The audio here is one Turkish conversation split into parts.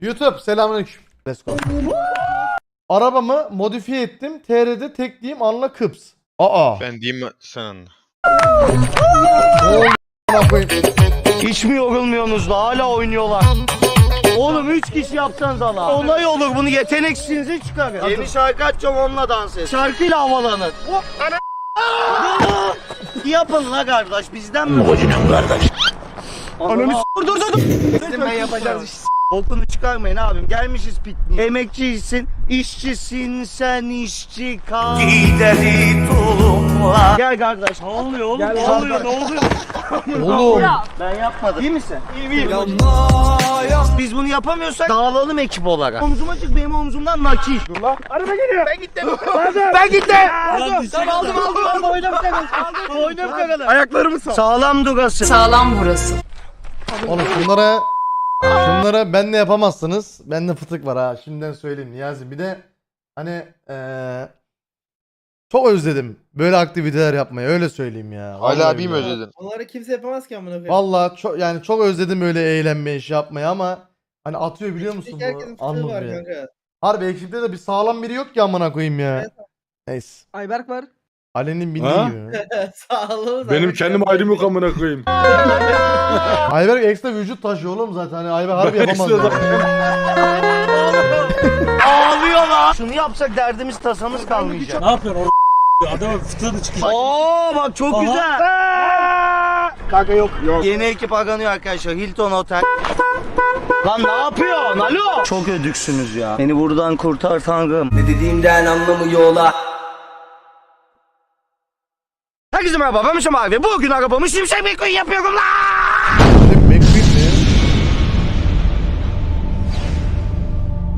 YouTube selamünaleyküm. Let's go. Arabamı modifiye ettim. TR'de tekliyim anla kıps. Aa. Ben diyeyim mi sen anla. Ne oldu a**ına koyayım? Hiç mi yorulmuyorsunuz da hala oynuyorlar? Oğlum 3 kişi yapsanız ana. Olay olur bunu yeteneksizinizi çıkarın. Yeni şarkı açacağım onunla dans et. Şarkıyla havalanın. Hop ana. Yapın la kardeş bizden mi? Orijinal kardeş. Ananı s- dur dur dur. ben yapacağız iş. Bokunu çıkarmayın abim. Gelmişiz pikniğe. Emekçisin, işçisin sen işçi kal. Gideri tulumla. Gel kardeş. Ne oluyor oğlum? ne oluyor? Ne oluyor? Oğlum. Ben yapmadım. İyi misin? İyi miyim? Biz bunu yapamıyorsak dağılalım ekip olarak. Omzuma çık benim omzumdan nakil. Dur lan. Araba geliyor. Ben gittim. ben gittim. Tamam aldım aldım aldım. Boynum kagalı. Boynum kagalı. Ayaklarımı sağ. Sağlam durası. Sağlam burası. Oğlum şunlara şunlara ben de yapamazsınız. Bende fıtık var ha. Şimdiden söyleyeyim Niyazi. Bir de hani eee çok özledim böyle aktiviteler yapmayı. Öyle söyleyeyim ya. Vallahi Hala abi mi billahi. özledin? Onları kimse yapamaz ki amına koyayım. Vallahi çok yani çok özledim öyle eğlenmeyi iş yapmayı ama hani atıyor biliyor musun Tek herkesin bu fıtığı anlık var bir. kanka. Harbi ekipte de bir sağlam biri yok ki amına koyayım ya. Evet. Neyse. Ayberk var. Ali'nin bildiği Ha? gibi. Sağlığımız. Benim kendim ayrım yok amına koyayım. Ayberk ekstra vücut taşıyor oğlum zaten. Hani Ayberk harbi Ben yapamaz. ekstra yani. Ağlıyor lan. Şunu yapsak derdimiz tasamız kalmayacak. Ne yapıyorsun orada? Adamın fıtığını çıkıyor. Oo bak çok Aha. güzel. Kanka yok. Yok. Yeni ekip aranıyor arkadaşlar. Hilton Otel. Lan ne yapıyorsun? Alo. Çok ödüksünüz ya. Beni buradan kurtar tanrım. Ne dediğimden anlamıyorlar. Herkese merhaba ben abi. Bugün arabamı Şimşek McQueen yapıyorum mi?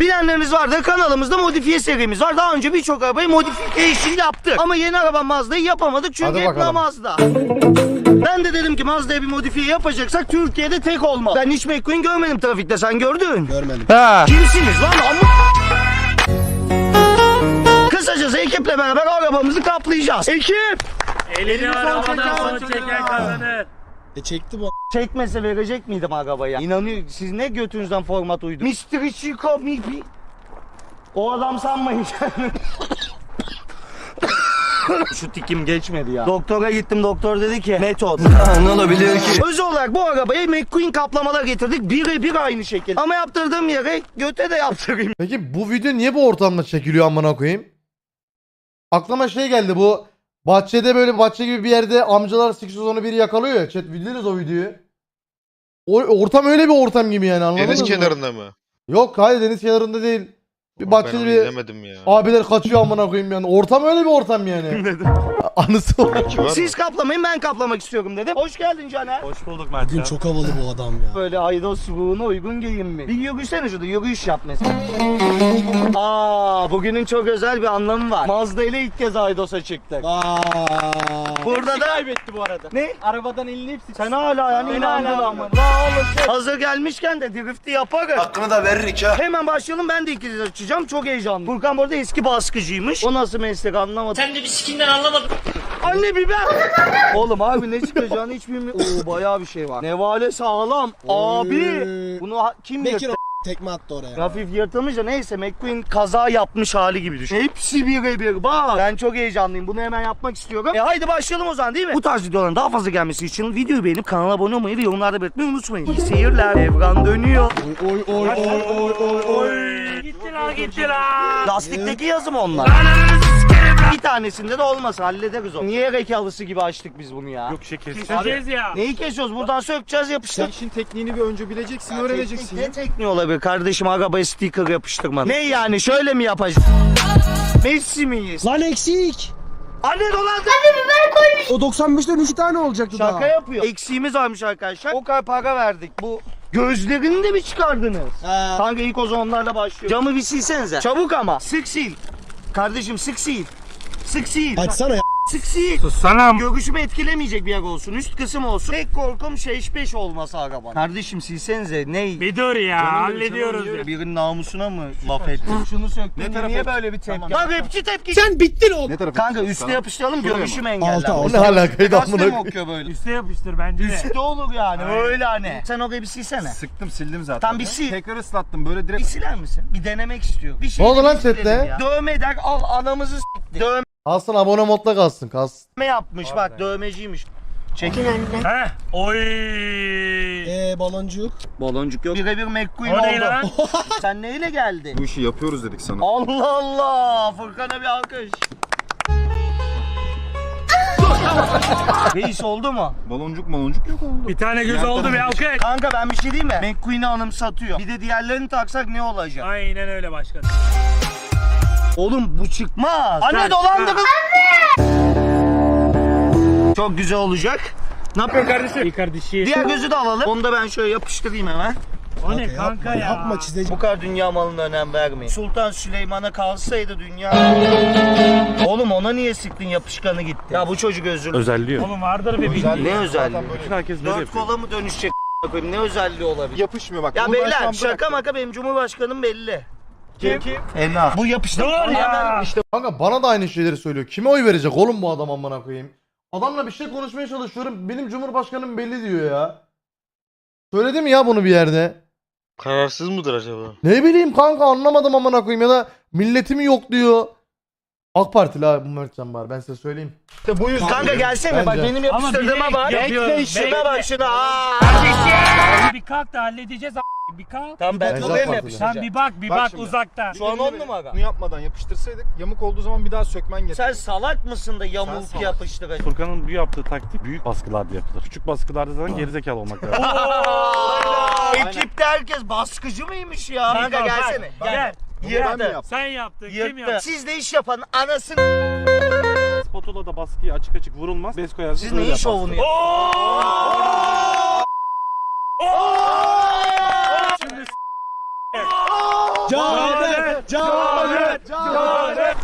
Bilenleriniz vardır kanalımızda modifiye serimiz var. Daha önce birçok arabayı modifiye işi yaptık. Ama yeni araba Mazda'yı yapamadık çünkü Hadi bakalım. Mazda. Ben de dedim ki Mazda'ya bir modifiye yapacaksak Türkiye'de tek olmalı. Ben hiç McQueen görmedim trafikte sen gördün. Görmedim. Ha. Kimsiniz lan amma? Kısacası ekiple beraber arabamızı kaplayacağız. Ekip! Elini arabadan son çeken kazanır. E çekti bu. Çekmese verecek miydim arabaya? İnanıyor siz ne götünüzden format uydun? Mr. Chico mi mi- O adam sanmayın. Şu tikim geçmedi ya. Doktora gittim doktor dedi ki metot. ne olabilir ki? Özel olarak bu arabaya McQueen kaplamalar getirdik. Birebir aynı şekil. Ama yaptırdığım yere göte de yaptırayım. Peki bu video niye bu ortamda çekiliyor amına koyayım? Aklıma şey geldi bu bahçede böyle bahçe gibi bir yerde amcalar 801 yakalıyor ya. Chat bildiniz o videoyu. O, ortam öyle bir ortam gibi yani anladınız Deniz mı? kenarında mı? Yok hayır deniz kenarında değil. Bir onu bir izlemedim ya. abiler kaçıyor amına koyayım yani. Ortam öyle bir ortam yani. Anısı var. Siz kaplamayın ben kaplamak istiyorum dedim. Hoş geldin Caner. Hoş bulduk Mert. Bugün çok havalı bu adam ya. Böyle aydos ruhuna uygun giyinmek. Bir yürüsene şurada yürüyüş yap mesela. Aa, bugünün çok özel bir anlamı var. Mazda ile ilk kez Aydos'a çıktık. Aa. Burada da kaybetti bu arada. ne? Arabadan elini hepsi. Sen hala yani inandın ama. La oğlum sen- Hazır gelmişken de drifti yaparız. Hakkını da veririk ha. Hemen başlayalım ben de iki kez açacağım. Çok heyecanlı. Furkan bu arada eski baskıcıymış. O nasıl meslek anlamadım. Sen de bir sikinden anlamadın. Anne biber. Oğlum abi ne çıkacağını hiç bilmiyorum. Oo bayağı bir şey var. Nevale sağlam. Abi. Bunu ha- kim Bekir yırttı? o tekme attı oraya. Hafif yırtılmış da neyse McQueen kaza yapmış hali gibi düşün. Hepsi birebir bak. Ben çok heyecanlıyım. Bunu hemen yapmak istiyorum. E haydi başlayalım o zaman değil mi? Bu tarz videoların daha fazla gelmesi için videoyu beğenip kanala abone olmayı ve yorumlarda belirtmeyi unutmayın. İyi seyirler. Evran dönüyor. Oy oy oy oy oy oy. Gitti lan gitti lan. Lastikteki yazım onlar. Bir tanesinde de olmasa hallederiz onu. Niye rekalısı gibi açtık biz bunu ya? Yok şeker. Keseceğiz ya. Neyi kesiyoruz? Buradan sökeceğiz yapıştır. işin tekniğini bir önce bileceksin, Teknik Ne tekniği olabilir kardeşim arabaya sticker yapıştırma. Ne yani şöyle mi yapacağız? Messi miyiz? Lan eksik. Anne dolandı. O 95'ten 3 tane olacaktı Şaka daha. yapıyor. Eksiğimiz varmış arkadaşlar. O kadar para verdik. Bu gözlerini de mi çıkardınız? Ha. Kanka ilk o zaman onlarla başlıyor. Camı bir silsenize. Çabuk ama. Sık sil. Kardeşim sık sil. Sık sil. Açsana ya. Sık sil. Sussana. Görüşümü etkilemeyecek bir yer olsun. Üst kısım olsun. Tek korkum şeş beş olması arabanın. Kardeşim silsenize. Ne? Bir dur ya hallediyoruz ya. Birinin namusuna mı laf ettin? Şunu söktün. Ne niye böyle bir tepki? Lan rapçi tepki. Sen bittin oğlum. Kanka üstte yapıştıralım görüşümü engellenmez. Altı, ne alakaydı amına böyle? Üste yapıştır bence de. Üstte olur yani öyle hani. Sen orayı bir silsene. Sıktım sildim zaten. Tam bir sil. Tekrar ıslattım böyle Bir direkt. siler misin? Bir denemek istiyorum. Bir şey Ne oldu lan ya. Dövme der al anamızı s**ti. Dövme Kalsın abone modda kalsın kalsın. yapmış bak dövmeciymiş. Çekin Heh. Oy. Eee baloncuk. Baloncuk yok. Birebir McQueen O ne oldu. lan? Sen neyle geldin? Bu işi yapıyoruz dedik sana. Allah Allah. Furkan'a bir alkış. Reis oldu mu? Baloncuk baloncuk yok oldu. Bir tane göz oldu bir alkış. Kanka ben bir şey diyeyim mi? McQueen'i anımsatıyor. Bir de diğerlerini taksak ne olacak? Aynen öyle başkanım. Oğlum bu çıkmaz. Anne Çıkar, dolandırın. Çok güzel olacak. Ne yapıyorsun kardeşim? İyi kardeşi. Diğer gözü de alalım. Onu da ben şöyle yapıştırayım hemen. O ne kanka ya? Yapma çizeceğim. Bu kadar dünya malına önem vermeyin. Sultan Süleyman'a kalsaydı dünya... Oğlum ona niye sıktın yapışkanı gitti? Ya bu çocuk özür Özelliği yok. Oğlum vardır bir bildiğin. Ne özelliği? Bütün herkes böyle Dört yapıyor. kola mı dönüşecek a**ayım? Ne özelliği olabilir? Yapışmıyor bak. Ya bunu ben şu beyler şaka bıraktım. maka benim cumhurbaşkanım belli. Kim? Kim? Enna. Bu yapıştır. Dur ya. İşte Kanka bana da aynı şeyleri söylüyor. Kime oy verecek oğlum bu adam amına koyayım? Adamla bir şey konuşmaya çalışıyorum. Benim cumhurbaşkanım belli diyor ya. Söyledi mi ya bunu bir yerde? Kararsız mıdır acaba? Ne bileyim kanka anlamadım amına koyayım ya da milletimi yok diyor. AK Partili abi bu Mertcan var ben size söyleyeyim. bu yüzden. Kanka gelsene bak Bence. benim Ama yapıştırdığıma bak. Bekle şuna Bekle. bak şuna. Aa. Bir kalk da halledeceğiz. Bir kalk. Tamam ben AK Partili. yapıştıracağım. Sen bir bak bir Bak bak şimdi. uzaktan. Şu an on numara. Bunu yapmadan yapıştırsaydık yamuk olduğu zaman bir daha sökmen gerekiyor. Sen salak mısın da yamuk salak. yapıştıracaksın? Furkan'ın bu yaptığı taktik büyük baskılarda yapılır. Küçük baskılarda zaten gerizekalı olmak lazım. Ekipte herkes baskıcı mıymış ya? Kanka Bak, gelsene. Gel. Bunu ben mi Yırttı. yaptım? Sen yaptın. Kim Yırttı. yaptı? Sizde iş yapan anasını... Spatula da baskıya açık açık vurulmaz. Bez koyarsın. Siz öyle neyin yaparsın. şovunu yapıyorsunuz? Şimdi s- Caner! Caner! Caner!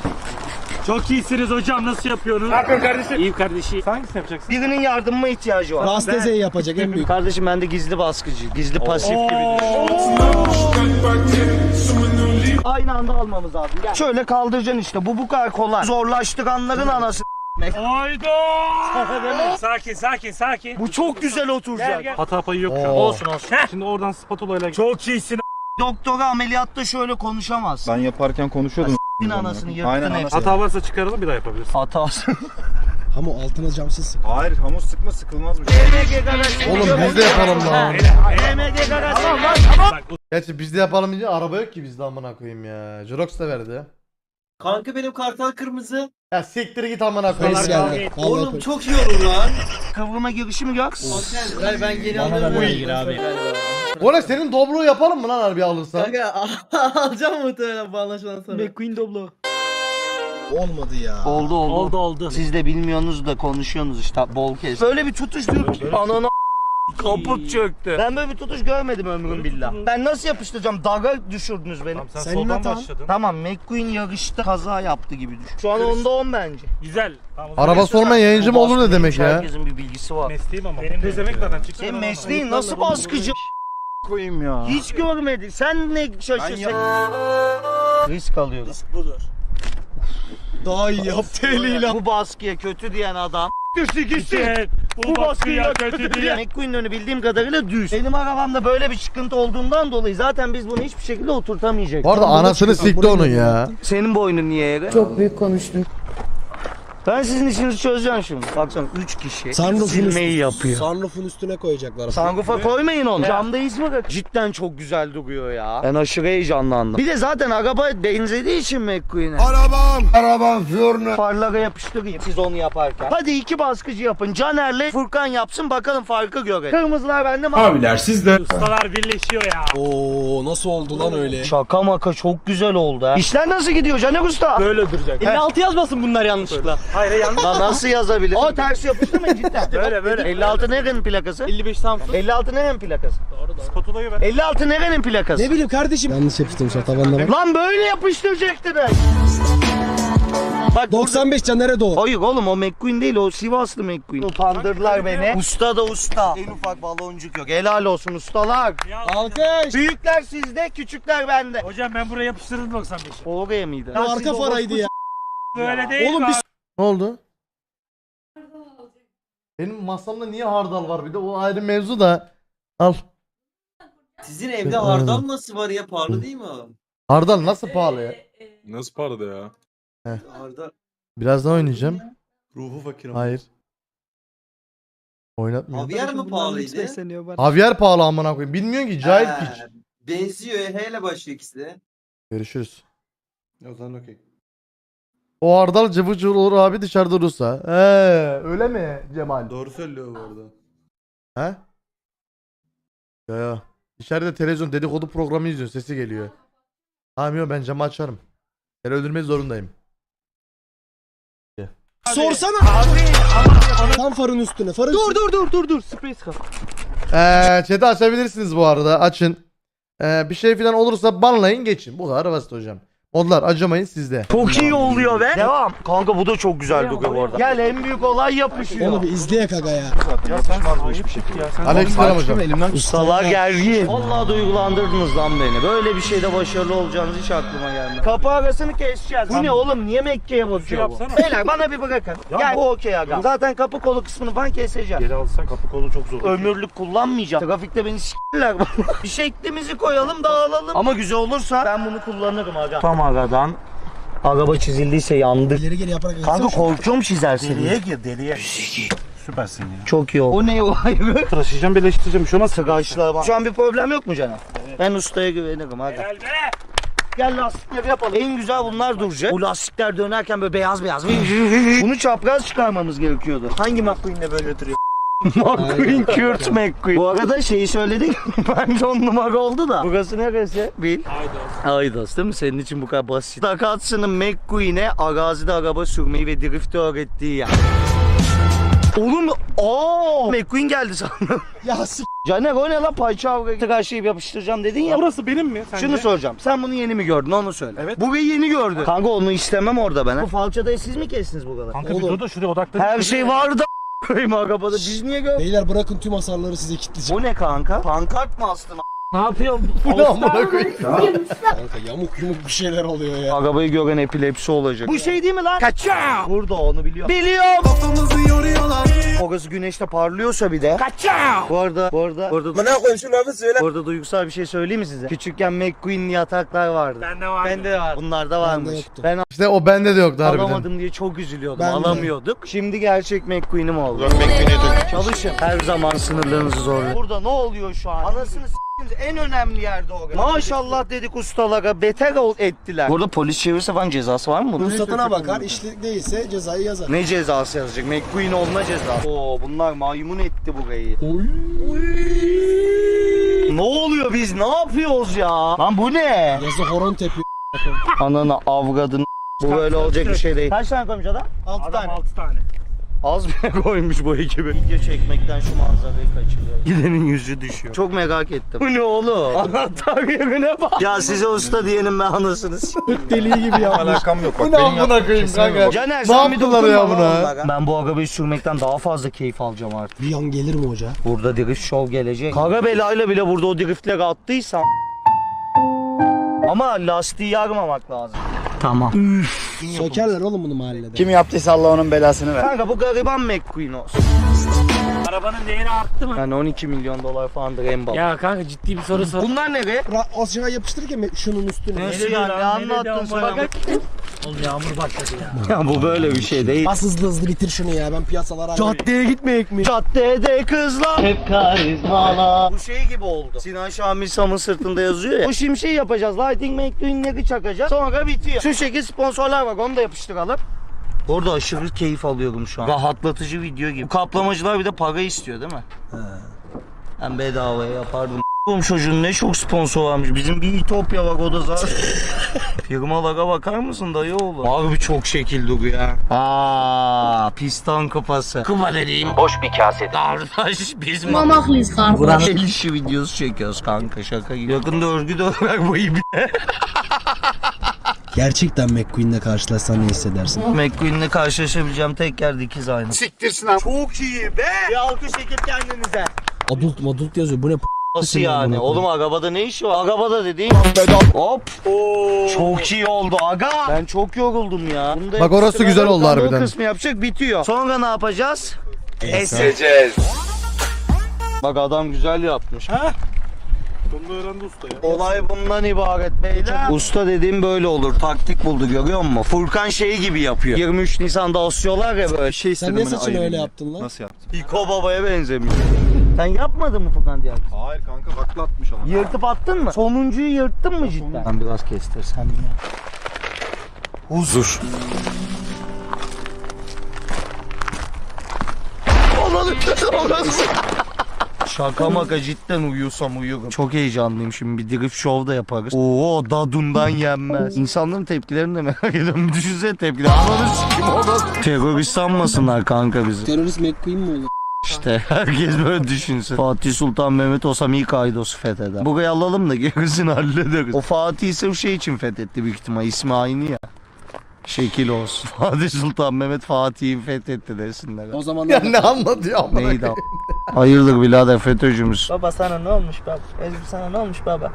Çok iyisiniz hocam nasıl yapıyorsunuz? Ne yapıyorsun kardeşim? İyiyim kardeşim. Sen hangisini yapacaksın? Birinin yardımıma ihtiyacı var. Rastezeyi yapacak en büyük. Kardeşim ben de gizli baskıcı, gizli pasif gibi. Aynı anda almamız lazım. Gel. Şöyle kaldıracaksın işte. Bu bu kadar kolay. Zorlaştıranların anası. Hayda. sakin sakin sakin. Bu çok güzel Gel oturacak. gel. Hata payı yok şu an. Olsun olsun. Şimdi oradan spatula ile Çok iyisin. Doktora ameliyatta şöyle konuşamaz. Ben yaparken konuşuyordum. Senin anasını yırttın Aynen hepsini. anasını. Hata varsa çıkaralım bir daha yapabilirsin. Hatası. Ama altına camsız sık. Hayır hamur sıkma sıkılmazmış. MG garajı. Oğlum biz de yapalım lan. MG garajı. Bak Gerçi biz de yapalım diye araba yok ki bizde amına koyayım ya. Jirox da verdi. Kanka benim kartal kırmızı. Ya siktir git amına koyayım. Geldi. Oğlum çok iyi olur lan. Kıvrıma girişimi gör. Ver ben geri alıyorum. Gir abi. Oğlum senin Doblo'yu yapalım mı lan harbi alırsan? Kanka alacağım muhtemelen bu anlaşmadan sonra. McQueen Doblo. Olmadı ya. Oldu oldu. oldu oldu. Siz de bilmiyorsunuz da konuşuyorsunuz işte bol kez. Böyle bir tutuş diyor ki anana kaput çöktü. Ben böyle bir tutuş görmedim ömrüm billah. Ben nasıl yapıştıracağım? Daga düşürdünüz beni. Tamam sen Senin soldan başladın. Tamam McQueen yarışta kaza yaptı gibi düşün. Şu an onda 10 bence. Güzel. Tamam, Arabası olmayan yayıncı mı olur ne demek ya? Herkesin bir bilgisi var. Mesleğim ama. Benim de- Pezevenk zaten bana. mesleğin nasıl baskıcı? Koyayım ya. Hiç görmedik. Sen ne şaşırsın? Risk alıyoruz. Budur. Daha iyi yaptı eliyle. Bu baskıya kötü diyen adam. Evet. Bu baskıya kötü diye. McQueen'in önü bildiğim kadarıyla düz. Benim arabamda böyle bir çıkıntı olduğundan dolayı zaten biz bunu hiçbir şekilde oturtamayacağız. Bu arada anasını sikti onun ya. Senin boynun niye yere? Çok büyük konuştun. Ben sizin işinizi çözeceğim şimdi. Baksana 3 kişi Sunroof'un silmeyi üstüne, yapıyor. Sunroof'un üstüne koyacaklar. Sunroof'a koymayın onu. Camda iz bırak. Cidden çok güzel duruyor ya. Ben aşırı heyecanlandım. Bir de zaten araba benzediği için McQueen'e. Arabam! Arabam Fiorno. Farlara yapıştırayım siz onu yaparken. Hadi iki baskıcı yapın. Caner'le Furkan yapsın bakalım farkı görelim. Kırmızılar bende mi? Abiler siz de. Ustalar birleşiyor ya. Oo nasıl oldu lan öyle? Şaka maka çok güzel oldu ha. İşler nasıl gidiyor Caner Usta? Böyle duracak. 56 yazmasın bunlar yanlışlıkla. Hayır yanlış. Lan nasıl yazabilir? O ters yapıştı mı cidden? Böyle böyle. 56 nerenin plakası? 55 Samsun. 56 nerenin plakası? Spatulayı ver. 56 nerenin plakası? Ne bileyim kardeşim. Yanlış yapıştırmış hatavanlara. Lan böyle yapıştıracaktınız. Bak 95 Caner'e doğu. Hayır oğlum o McQueen değil o Sivaslı McQueen. Utandırdılar beni. Usta da usta. En ufak baloncuk yok. Helal olsun ustalar. Alkış. Büyükler sizde, küçükler bende. Hocam ben buraya yapıştırdım 95'i. Oraya mıydı? Bu arka faraydı ya. Böyle değil Oğlum bir? Ne oldu? Benim masamda niye hardal var bir de o ayrı mevzu da. Al. Sizin evde hardal nasıl var ya pahalı değil mi o? Hardal nasıl pahalı ya? Nasıl parada ya? Hardal. Birazdan oynayacağım. Ruhu fakir Hayır. Oynatmıyor. Havyar mı pahalıydı? Havyar pahalı amına koyayım. Bilmiyorsun ki cahil Ha, piç. Benziyor H ile başlıyor ikisi de. Görüşürüz. O zaman okey. O hardal cıvı cıvı olur abi dışarıda durursa. He, öyle mi Cemal? Doğru söylüyor bu arada. He? Ya ya. İçeride televizyon dedikodu programı izliyor sesi geliyor. Tamam yok ben camı açarım. Ben öldürmek zorundayım. Sorsana. Tam farın üstüne. Farın Dur dur dur dur dur. Space kap. Eee chat'i açabilirsiniz bu arada açın. Eee bir şey falan olursa banlayın geçin. Bu kadar basit hocam. Modlar acımayın sizde. Çok iyi oluyor be. Devam. Kanka bu da çok güzel duruyor bu arada. Gel en büyük olay yapışıyor. Onu bir izleyek aga ya. Ya sen bu hiçbir şekilde. Ya sen Aleykümselam hocam. elimden Ustalar gergin. Vallahi duygulandırdınız lan beni. Böyle bir şeyde başarılı olacağınız hiç aklıma gelmedi. Kapı arasını keseceğiz. Bu ne oğlum? Niye Mekke'ye bakıyor bu? yapsana. Beyler bana bir bırakın. Gel bu okey aga. Zaten kapı kolu kısmını falan keseceğim. Geri alırsan kapı kolu çok zor. Ömürlük kullanmayacağım. Trafikte beni s**ler. bir şeklimizi koyalım dağılalım. Ama güzel olursa ben bunu kullanırım aga. Tam agadan. Araba çizildiyse yandık. İleri geri yaparak Kanka korkuyorum çizersin. Deliye gir deliye. Süpersin ya. Çok iyi oldu. O ne o ayrı? Tıraşlayacağım birleştireceğim. Şu nasıl? Tıraşlar var. Şu an bir problem yok mu canım? Ben ustaya güvenirim hadi. Gel be. Gel lastikleri yapalım. En güzel bunlar duracak. Bu lastikler dönerken böyle beyaz beyaz. Bunu çapraz çıkarmamız gerekiyordu. Hangi McQueen'le böyle duruyor? McQueen, Kurt McQueen. Bu arada şeyi söyledik. Bence on numara oldu da. Burası neresi? Bil. Haydi. Aydos değil mi? Senin için bu kadar basit. Takatsı'nın McQueen'e arazide araba sürmeyi ve drifti öğrettiği yer. Oğlum aa McQueen geldi sandım. Ya s*** Caner o ne lan payça avga tıraşlayıp yapıştıracağım dedin ya. Burası benim mi sence? Şunu soracağım. Sen bunu yeni mi gördün onu söyle. Evet. Burayı yeni gördün. Kanka onu istemem orada ben. ha. Bu falçadayı siz mi kestiniz bu kadar? Kanka bir Oğlum. dur da şuraya odaklan. Her şey vardı a**ayım arabada. Biz niye gördük? Beyler bırakın tüm hasarları size kilitleyeceğim. Bu ne kanka? Pankart mı astın? Ne yapıyorsun? Bu ne amına koyayım? Kanka yamuk yumuk bir şeyler oluyor ya. Arabayı gören epilepsi olacak. Bu şey değil mi lan? Kaça. Burada onu biliyor. Biliyorum. Kafamızı yoruyorlar. Orası güneşte parlıyorsa bir de. Kaça. Bu arada, bu arada, bu arada, Bana koy şu lafı söyle. bu arada duygusal bir şey söyleyeyim mi size? Küçükken McQueen'li yataklar vardı. Bende var. Bende var. Bunlar da varmış. yoktu. Ben İşte o bende de yoktu harbiden. alamadım diye çok üzülüyordum. Ben de. Alamıyorduk. Şimdi gerçek McQueen'im oldu. Çalışın. Her zaman sınırlarınızı zorlayın. Burada ne oluyor şu an? Anasını s**tiniz en önemli yerde o. Maşallah dedik ustalara beter ol ettiler. Burada polis çevirse falan cezası var mı bunun? Ruhsatına bakar. işlik değilse cezayı yazar. Ne cezası yazacak? McQueen olma cezası. Oo bunlar maymun etti burayı. Ne oluyor biz ne yapıyoruz ya? Lan bu ne? Yazı horon tepiyor. Ananı avradın. Bu böyle olacak bir şey değil. Kaç tane koymuş adam? 6 Adam tane. 6 tane. Az bile koymuş bu ekibi. Video çekmekten şu manzarayı kaçırıyor. Gidenin yüzü düşüyor. Çok merak ettim. Bu ne oğlum? Anahtar yerine bak. Ya size usta diyelim ben anasınız. Deliği gibi yapmış. Alakam yok. Bu Bak, ne benim amına yaptığım koyayım kanka? Caner Ne sen bir yaptılar ya buna? onlara. Ben bu arabayı sürmekten daha fazla keyif alacağım artık. Bir an gelir mi hoca? Burada drift show gelecek. Kara belayla bile burada o driftleri attıysam. Ama lastiği yarmamak lazım. Tamam. Sökerler oğlum bunu mahallede. Kim yaptıysa Allah onun belasını ver. Kanka bu gariban McQueen olsun. Arabanın değeri arttı mı? Yani 12 milyon dolar falandır en baba. Ya kanka ciddi bir soru sor. Bunlar ne be? Ra- aşağı yapıştırırken şunun üstüne. Nasıl yani? Ne anlattın sen? Oğlum yağmur başladı ya. Ya bu böyle bir şey değil. Bas hızlı hızlı bitir şunu ya ben piyasalara... Caddeye gitmeyek mi? Caddede kızlar hep karizmalar. Bu şey gibi oldu. Sinan Şamil Sam'ın sırtında yazıyor ya. Bu şimşeği yapacağız. Lighting McQueen'leri çakacağız. Sonra bitiyor. Şu şekil sponsorlar var. Onu da yapıştıralım. Orada aşırı keyif alıyorum şu an. Rahatlatıcı video gibi. Bu kaplamacılar bir de para istiyor değil mi? He. Ben bedavaya yapardım. Oğlum çocuğun ne çok sponsor varmış. Bizim bir Ütopya var o da zaten. Firmalara bakar mısın dayı oğlu? Harbi çok şekil duruyor ya. Aa, piston kupası. Kupa dediğim boş bir kase. Kardeş biz Mamahlıyız kanka. Buran el işi videosu çekiyoruz kanka şaka gibi. Yakında örgü de olarak bu ibi. Gerçekten McQueen'le karşılaşsan ne hissedersin? McQueen'le karşılaşabileceğim tek yer dikiz aynı. Siktirsin abi. Çok iyi be. Bir alkış ekip kendinize. Adult madult yazıyor. Bu ne p- Nasıl yani? Oğlum arabada ne işi var? Arabada dediğin hop. Çok iyi oldu aga. Ben çok yoruldum ya. Bunda Bak orası ekstra güzel oldu da harbiden. O kısmı yapacak bitiyor. Sonra ne yapacağız? Eseceğiz. Bak adam güzel yapmış. Ha? Bunu öğrendi usta ya. Olay bundan ibaret beyler. Usta dediğim böyle olur. Taktik buldu görüyor musun? Furkan şey gibi yapıyor. 23 Nisan'da asıyorlar ya böyle. Şey Sen ne saçını öyle yaptın lan? Nasıl yaptın? İko babaya benzemiyor. Sen yapmadın mı Furkan diye? Hayır kanka vakla atmış adam. Yırtıp attın mı? Sonuncuyu yırttın mı cidden? Ben biraz kestirsen ya. Huzur. Şaka maka cidden uyuyorsam uyurum. Çok heyecanlıyım şimdi bir drift show da yaparız. Oo dadundan yenmez. İnsanların tepkilerini de merak ediyorum. Düşünsene tepkiler. Ananı sikim. Terörist sanmasınlar kanka bizi. Terörist McQueen mi olur? İşte herkes böyle düşünsün. Fatih Sultan Mehmet olsam ilk Aydos'u fetheder. Burayı alalım da gerisini hallederiz. O Fatih sırf şey için fethetti büyük ihtimal. İsmi aynı ya. Şekil olsun. Fatih Sultan Mehmet Fatih'i fethetti desinler. O zaman Ya ne anlatıyor amına Neydi? Hayırdır birader FETÖ'cümüz. Baba sana ne olmuş baba? Ezgi sana ne olmuş baba?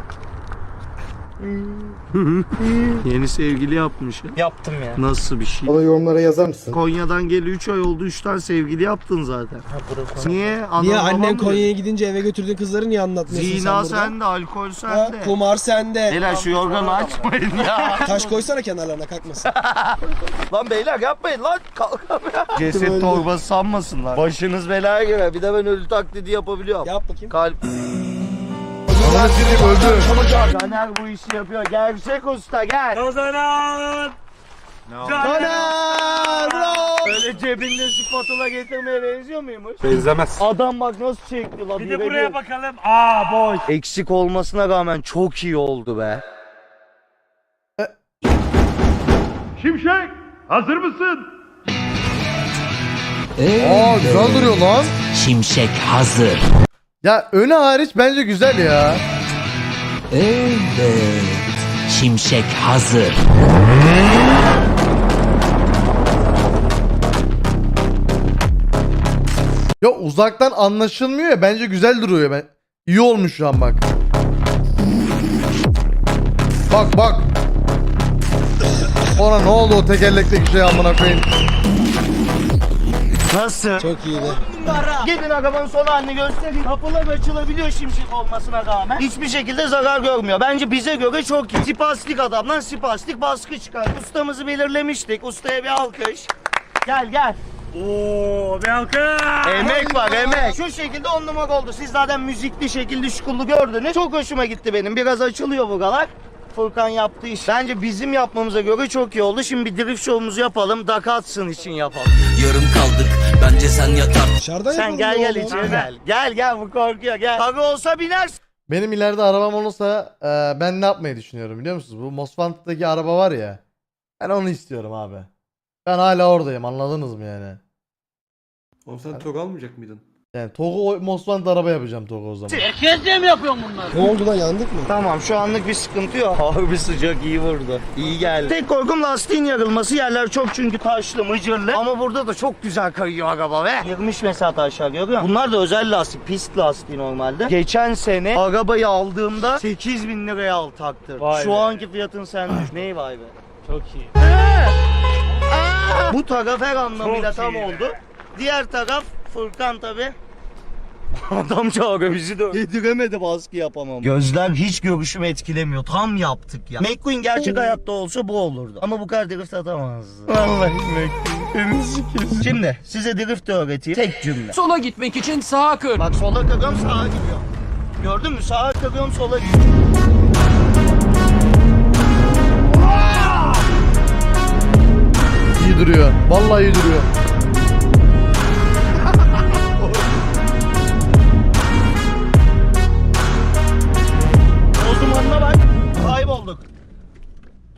Yeni sevgili yapmış. ya. Yaptım ya. Nasıl bir şey? Bana yorumlara yazar mısın? Konya'dan geli 3 ay oldu 3 tane sevgili yaptın zaten. Ha. Niye? Niye annen? Konya'ya gidince eve götürdüğün kızları niye anlatmıyorsun Zina sen burada? sende, alkol Ha, sende. kumar sende. Beyler şu yorganı açmayın ya. Taş koysana kenarlarına kalkmasın. lan beyler yapmayın lan. Kalkamıyor. Ceset torbası sanmasınlar. Başınız belaya girer. Bir de ben ölü taklidi yapabiliyorum. Yap bakayım. Kalp. Sikeyim öldü. Caner bu işi yapıyor. Gerçek usta gel. Kazanan. Caner bravo. Öyle cebinde spatula getirmeye benziyor muymuş? Benzemez. Adam bak nasıl çekti la. Bir de birebir. buraya bakalım. Aa boş. Eksik olmasına rağmen çok iyi oldu be. Şimşek. Hazır mısın? Aa güzel duruyor lan. Şimşek hazır. Ya önü hariç bence güzel ya. Evet. Şimşek hazır. Ya uzaktan anlaşılmıyor ya bence güzel duruyor ben. İyi olmuş şu an bak. Bak bak. Ona ne oldu o tekerlekteki şey amına koyayım. Nasıl? Çok iyiydi. Gidin arabanın son halini göstereyim. Kapılar açılabiliyor şimşek olmasına rağmen. Hiçbir şekilde zarar görmüyor. Bence bize göre çok iyi. Spastik adamdan spastik baskı çıkar. Ustamızı belirlemiştik. Ustaya bir alkış. Gel gel. Oo bir alkış. Emek var emek. Şu şekilde on numara oldu. Siz zaten müzikli şekilde şukullu gördünüz. Çok hoşuma gitti benim. Biraz açılıyor buralar. Furkan yaptığı iş. Bence bizim yapmamıza göre çok iyi oldu. Şimdi bir drift show'umuzu yapalım. Dakatsın için yapalım. Yarım kaldık. Bence sen yatar. Dışarıda Sen yapalım gel ya gel oğlum. içeri gel. Gel gel bu korkuyor gel. Tabii olsa binersin. Benim ileride arabam olursa e, ben ne yapmayı düşünüyorum biliyor musunuz? Bu Mosfant'taki araba var ya. Ben onu istiyorum abi. Ben hala oradayım anladınız mı yani? Oğlum sen tok almayacak mıydın? Yani Togo Mosfant araba yapacağım Togo o zaman. Ne oldu lan yandık mı? Tamam şu anlık bir sıkıntı yok. Harbi sıcak iyi vurdu. İyi geldi. Tek korkum lastiğin yarılması. Yerler çok çünkü taşlı mıcırlı. Ama burada da çok güzel kayıyor araba ve. 20 mesafe aşağı görüyor musun? Bunlar da özel lastik. Pist lastiği normalde. Geçen sene arabayı aldığımda 8 bin liraya al taktır. Vay Şu be. anki fiyatın sen düş. Neyi vay be? Çok iyi. Bu taraf her anlamıyla Çok tam iyi oldu. Diğer taraf Furkan tabi. Adam çağırıyor bizi de. Yediremedi baskı yapamam. Gözler hiç görüşümü etkilemiyor. Tam yaptık ya. McQueen gerçek hayatta olsa bu olurdu. Ama bu kadar drift atamazdı. Vallahi McQueen. Şimdi size drift öğreteyim. Tek cümle. Sola gitmek için sağa kır. Bak sola kırıyorum sağa gidiyor. Gördün mü? Sağa kırıyorum sola gidiyor. İyi duruyor. Vallahi iyi duruyor.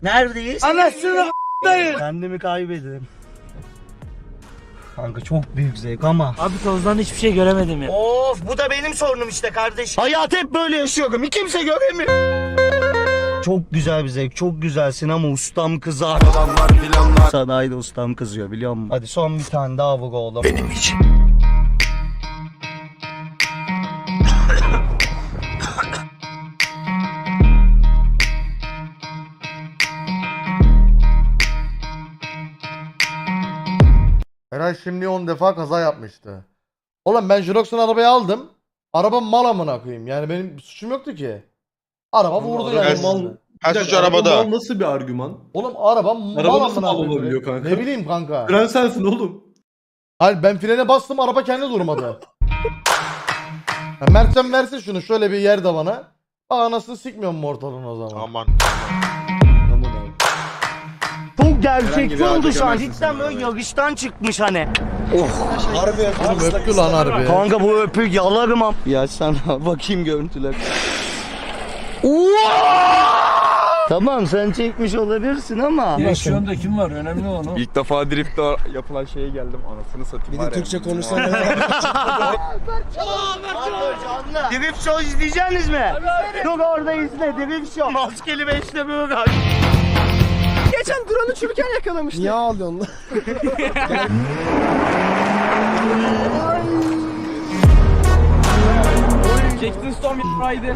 Neredeyiz? Anasını Kendimi kaybederim. Kanka çok büyük zevk ama. Abi tozdan hiçbir şey göremedim ya. Of bu da benim sorunum işte kardeş. Hayat hep böyle yaşıyorum. Kimse göremiyor. Çok güzel bir zevk. Çok güzelsin ama ustam kızar. Sanayide ustam kızıyor biliyor musun? Hadi son bir tane daha vur oğlum. Benim için. Eray şimdi 10 defa kaza yapmıştı. Oğlum ben Jirox'un arabayı aldım. Araba mal amına koyayım. Yani benim suçum yoktu ki. Araba vurdu yani. mal- Her suç arabada. mal nasıl bir argüman? Oğlum araba mal Araba amına nasıl mal koyayım. olabiliyor kanka? Ne bileyim kanka. Fren sensin oğlum. Hayır ben frene bastım araba kendi durmadı. ya Mertcan versin şunu şöyle bir yer de bana. Aa, Anasını sikmiyorum mu ortalığın o zaman? Aman. Aman gerçekçi oldu şu an. Cidden böyle yarıştan çıkmış hani. Oğlum öptü lan harbi. Kanka bu öpük yalarım am. Ya sen bakayım görüntüler. tamam sen çekmiş olabilirsin ama. Direksiyonda kim var? Önemli onu. İlk defa driftte yapılan şeye geldim. Anasını satayım. Bir de ya. Türkçe konuşsan Drift Show izleyeceksiniz mi? Dur orada izle Drift Show. Maskeli beşle böyle. Geçen drone uçururken yakalamıştı. Niye ağlıyorsun lan? Jackson Storm Rider.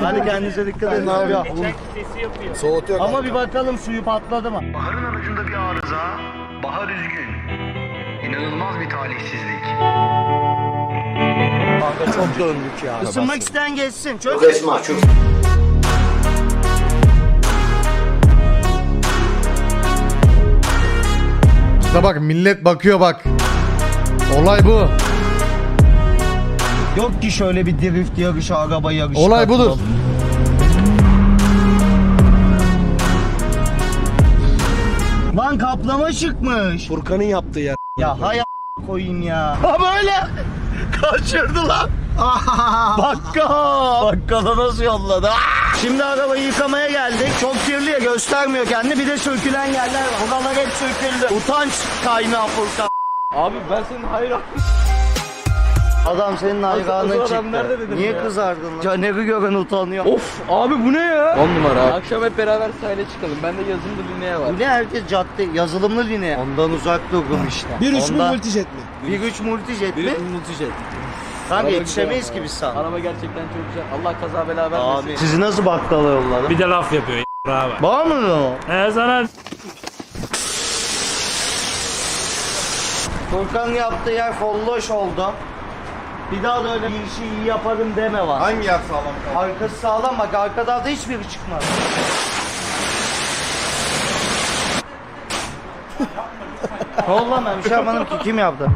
Hadi kendinize dikkat edin abi. Soğutuyor. Ama bir bakalım suyu patladı mı? Baharın aracında bir arıza, bahar üzgün. İnanılmaz bir talihsizlik. Kanka çok döndük ya. Isınmak isteyen geçsin. Çok İşte bak millet bakıyor bak. Olay bu. Yok ki şöyle bir drift yarışı, araba yarışı. Olay budur. katılalım. Lan kaplama çıkmış. Furkan'ın yaptığı yer. Ya hay koyayım ya. Ha böyle. Kaçırdı lan. Bakkal. Bakkala nasıl yolladı? Ah! Şimdi arabayı yıkamaya geldik. Çok kirli ya göstermiyor kendini. Bir de sökülen yerler var. Oralar hep söküldü. Utanç kaynağı Furkan. Abi ben senin hayran. Adam senin hayranın adam çıktı. nerede dedim Niye ya? kızardın lan? Caner'i gören utanıyor. Of abi bu ne ya? 10 numara. Akşam hep beraber sahile çıkalım. Bende yazımlı lineye var. Bu ne herkes cadde yazılımlı lineye. Ondan uzak durum işte. Bir üç mü Ondan- multijet mi? Bir üç multijet mi? multijet. Kanka yetişemeyiz ki biz sana. Araba gerçekten çok güzel. Allah kaza bela vermesin. Abi. Sizi nasıl bakkala yolladı? Bir de laf yapıyor abi. Var mı o? He sana Furkan yaptığı yer folloş oldu. Bir daha da öyle bir işi iyi yaparım deme var. Hangi yer sağlam kaldı? Arkası sağlam bak arka tarafta hiçbiri çıkmaz. Ben bir şey ki kim yaptı?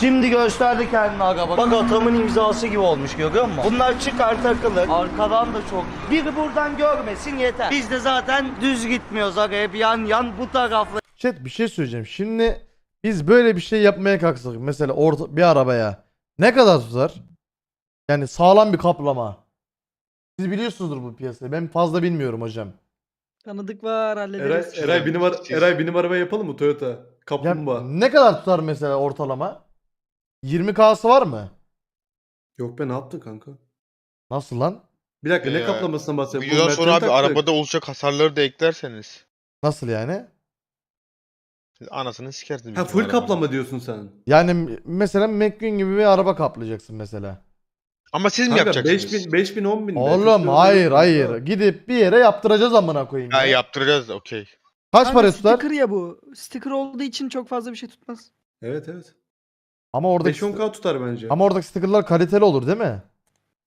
Şimdi gösterdi kendini araba. Bak atamın imzası gibi olmuş görüyor musun? Bunlar çıkar takılır. Arkadan da çok. Biri buradan görmesin yeter. Biz de zaten düz gitmiyoruz aga hep yan yan bu tarafla. Chat bir şey söyleyeceğim. Şimdi biz böyle bir şey yapmaya kalksak mesela orta, bir arabaya ne kadar tutar? Yani sağlam bir kaplama. Siz biliyorsunuzdur bu piyasayı. Ben fazla bilmiyorum hocam. Tanıdık var Eray, hallederiz. Eray, benim, ara- Eray benim araba yapalım mı Toyota? Ya Kaplumbağa. ne kadar tutar mesela ortalama? 20K'sı var mı? Yok be ne yaptın kanka? Nasıl lan? Bir dakika ne Ee, kaplamasından bahsediyorsun? Videodan Bu sonra abi taktık. arabada olacak hasarları da eklerseniz. Nasıl yani? Anasını sikersiniz. Ha full kaplama diyorsun sen. Yani mesela McQueen gibi bir araba kaplayacaksın mesela. Ama siz mi Kanka yapacaksınız? 5000 5000 10000 be. Oğlum hayır hayır. Gidip bir yere yaptıracağız amına koyayım. Ha ya. yaptıracağız okey. Kaç para tutar? Sticker ya bu. Sticker olduğu için çok fazla bir şey tutmaz. Evet evet. Ama oradaki 5-10k tutar bence. ama oradaki stickerlar kaliteli olur değil mi?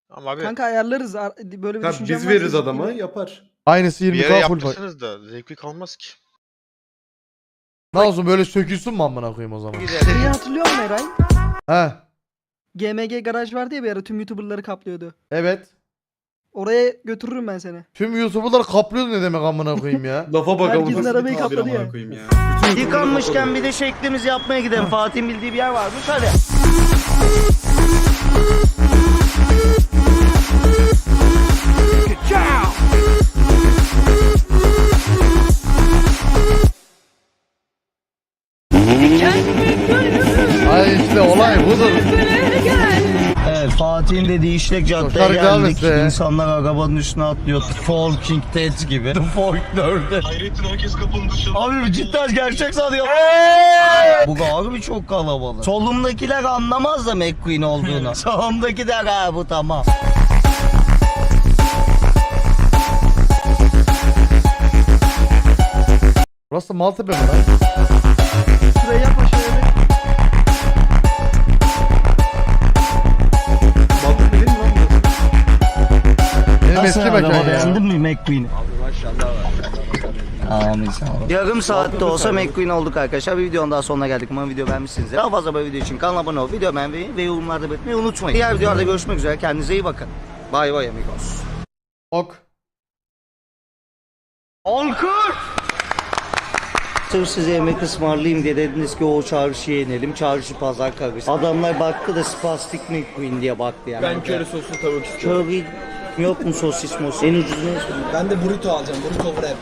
Ama abi Kanka ayarlarız. Ar- Böyle bir Ha, düşüncem biz var. veririz adama yapar. Aynısı bir yere 20K full. yaptırsanız da zevkli kalmaz ki. Ne olsun böyle sökülsün mü amına koyayım o zaman? Şeyi hatırlıyor musun Eray? He. GMG garaj vardı ya bir ara tüm YouTuber'ları kaplıyordu. Evet. Oraya götürürüm ben seni. Tüm YouTuber'lar kaplıyor ne demek amına koyayım ya? Lafa bak. Herkesin arabayı kapladı ya. Yıkanmışken bir de şeklimizi yapmaya gidelim. Fatih'in bildiği bir yer varmış hadi. Budur. Evet Fatih'in dediği işlek caddeye devam geldik. İnsanlar arabanın üstüne atlıyor. Walking Dead gibi. The Folklor'da. Hayrettin herkes kapının dışında. Abi cidden gerçek sanıyor. Bu harbi çok kalabalık. Solumdakiler anlamaz da McQueen olduğunu. Sağımdakiler ha bu tamam. Burası Maltepe mi lan? Şuraya yap aşağıya. Benim Nasıl eski araba mekan ya. beğendin mi McQueen'i? Amin sağ ol. Yarım saatte olsa McQueen olduk arkadaşlar. Bir videonun daha sonuna geldik. Umarım video beğenmişsinizdir. Daha fazla böyle video için kanala abone ol, video beğenmeyi ve yorumlarda belirtmeyi unutmayın. Diğer videolarda görüşmek üzere. Kendinize iyi bakın. Bay bay amigos. Ok. Alkış! Sırf size yemek ısmarlayayım diye dediniz ki o çarşıya inelim. Çarşı pazar karıştı. Adamlar baktı da spastik McQueen diye baktı yani. Ben köri soslu tavuk istiyorum. Curry yok mu sosis mos? En ucuz ne? Ben de burrito alacağım. Burrito wrap.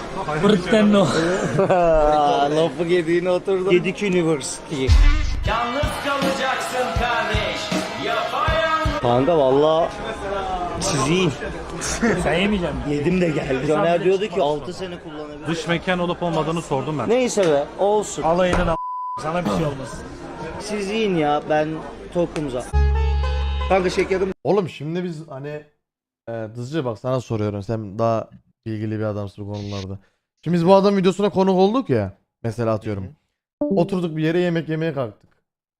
Aa, Lafı yediğine oturdum. Gedik University. Yalnız kalacaksın kardeş. Kanka valla siz yiyin. Sen yemeyeceksin. Yedim de geldi. Caner diyordu ki 6 sene kullanabilir. Dış mekan olup olmadığını sordum ben. Neyse be olsun. Alayının sana bir şey olmasın. Siz yiyin ya ben tokumuza. Kanka şekerim Oğlum şimdi biz hani e, Dızcı bak sana soruyorum. Sen daha bilgili bir adamsın bu konularda. Şimdi biz bu adam videosuna konuk olduk ya. Mesela atıyorum. Oturduk bir yere yemek yemeye kalktık.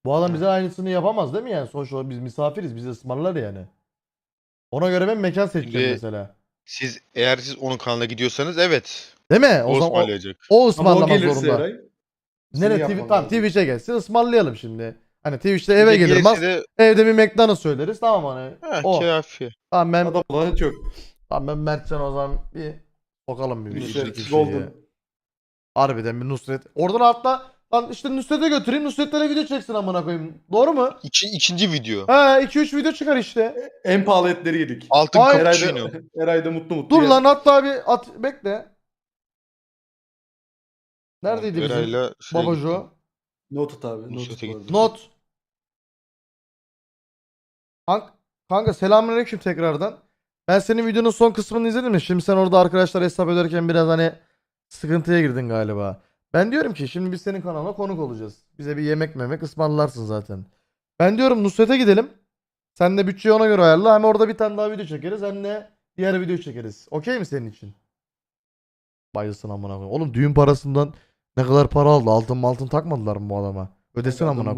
Bu adam bize aynısını yapamaz değil mi yani? Sonuç olarak biz misafiriz. Bizi ısmarlar yani. Ona göre ben mekan seçeceğim Şimdi- mesela. Siz eğer siz onun kanalına gidiyorsanız evet. Değil mi? O, O, zaman o, ısmarlayacak. o Ama o ısmarlamak gelirse zorunda. Eray. Nereye seni TV, yapman tamam lazım. Twitch'e gelsin ısmarlayalım şimdi. Hani Twitch'te eve Bir de gelir. Mas, de- evde bir McDonald's söyleriz. Tamam hani. Ha, o. kafi. Tamam ben Adam lanet yok. Tamam ben Mertcan o zaman bir sokalım bir, Nusret, bir şeyi. Golden. Harbiden bir Nusret. Oradan hatta lan işte Nusret'e götüreyim Nusret'lere video çeksin amına koyayım. Doğru mu? İki, ikinci video. He 2-3 video çıkar işte. En pahalı etleri yedik. Altın Ay- cappuccino. Eray'da, Eray'da mutlu mutlu Dur yer. lan hatta bir at bekle. Neredeydi bizim Eray'la şey babajo? Not at abi. Not Nusret'e at gitti. Not. Kanka, kanka selamünaleyküm tekrardan. Ben senin videonun son kısmını izledim mi? Şimdi sen orada arkadaşlar hesap ederken biraz hani sıkıntıya girdin galiba. Ben diyorum ki şimdi biz senin kanalına konuk olacağız. Bize bir yemek memek ısmarlarsın zaten. Ben diyorum Nusret'e gidelim. Sen de bütçeyi ona göre ayarla. Hem orada bir tane daha video çekeriz hem de diğer video çekeriz. Okey mi senin için? Bayılsın amına koyayım. Oğlum düğün parasından ne kadar para aldı? Altın altın takmadılar mı bu adama? Ödesin amına koyayım.